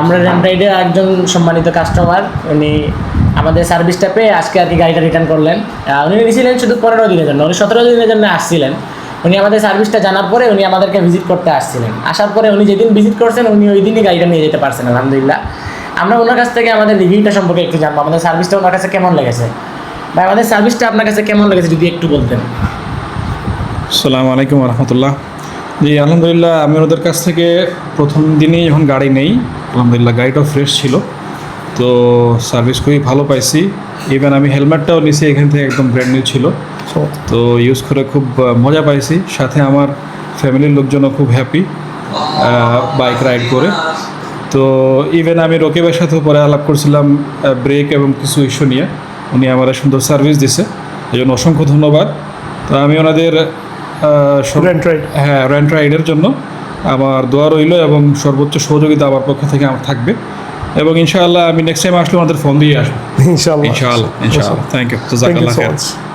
আমরা র্যান্ড্রাইডের একজন সম্মানিত কাস্টমার উনি আমাদের সার্ভিসটা পেয়ে আজকে আর কি গাড়িটা রিটার্ন করলেন। উনি নিয়েছিলেন শুধু পনেরো দিনের জন্য, উনি সতেরো দিনের জন্য আসছিলেন। উনি আমাদের সার্ভিসটা জানার পরে উনি আমাদেরকে ভিজিট করতে আসছিলেন। আসার পরে উনি যেদিন ভিজিট করছেন, উনি ওই দিনই গাড়িটা নিয়ে যেতে পারছেন, আলহামদুলিল্লাহ। আমরা ওনার কাছ থেকে আমাদের রিভিউটা সম্পর্কে একটু জানব, আমাদের সার্ভিসটা ওনার কাছে কেমন লেগেছে? ভাই, আমাদের সার্ভিসটা আপনার কাছে কেমন লেগেছে, যদি একটু বলতেন। আসসালামু আলাইকুম রহমতুল্লাহ। জি, আলহামদুলিল্লাহ, আমি ওদের কাছ থেকে প্রথম দিনেই যখন গাড়ি নেই, আলহামদুলিল্লাহ গাড়িটাও ফ্রেশ ছিল। তো সার্ভিস খুবই ভালো পাইছি। ইভেন আমি হেলমেটটাও নিছি, এখান থেকে একদম ব্র্যান্ড নিউ ছিল। তো ইউজ করে খুব মজা পাইছি। সাথে আমার ফ্যামিলির লোকজনও খুব হ্যাপি বাইক রাইড করে। তো ইভেন আমি রকিবের সাথেও পরে আলাপ করছিলাম ব্রেক এবং কিছু ইস্যু নিয়ে। উনি আমার সুন্দর সার্ভিস দিছে। এই জন্য অসংখ্য ধন্যবাদ। তো আমি ওনাদের হ্যাঁ রেন্ট রাইডের জন্য আমার দোয়া রইল এবং সর্বোচ্চ সহযোগিতা আমার পক্ষ থেকে আমার থাকবে। এবং ইনশাআল্লাহ আমি নেক্সট টাইম আসলে আমাদের ফোন দিয়ে আসব। ইনশাআল্লাহ। ইনশাআল্লাহ ইনশাআল্লাহ। থ্যাংক ইউ তো